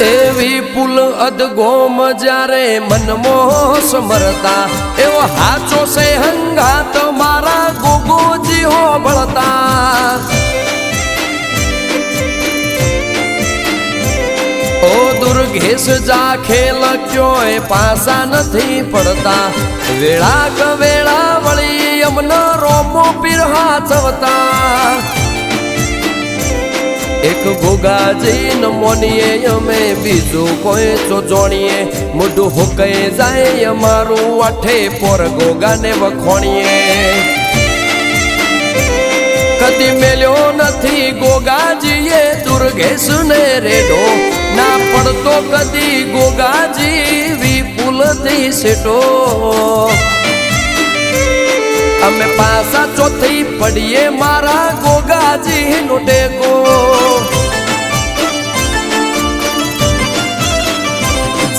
વિપુલ અદગોમ જ્યારે મનમો સમરતા, એવો હાચો સે હંગાત મારા ગોગોજી હો બળતા. ઓ દુર્ગેશ, જા ખેલ ક્યોય પાસા નથી પડતા? વેળા ક વેળા વળી અમનો રોમો પીર હાચવતા. એક ભોગાજી નમોનીએ મોનીએ, અમે બીજું કોઈ તો જોણીએ. મોઢું હોકઈ જાય અમારું આઠે પોર ગોગાને વખોણીએ. કદી મેલ્યો નથી ગોગાજીએ દુર્ગેશ ને રેડો. ના પડતો કદી ગોગાજી વિપુલથી સેટો અમે પાસા ચોથી પડીએ, મારા ગોગાજી નો ટેકો.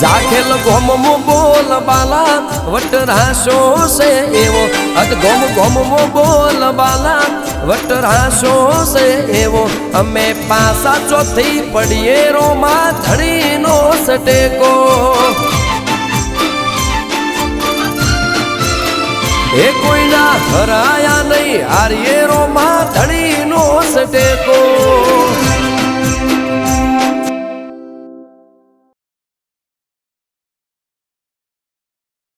જાખેલ ગોમમો બોલ બાલા, વટરાશો છે એવો. અત ગોમ ગોમમો બોલ બાલા, વટરાશો છે એવો. અમે પાસા ચોથી પડીએ રોમા ધણીનો સટેકો. એ કોઈના હરાયા નહીં, હારીએ રોમા ધણીનો સટેકો.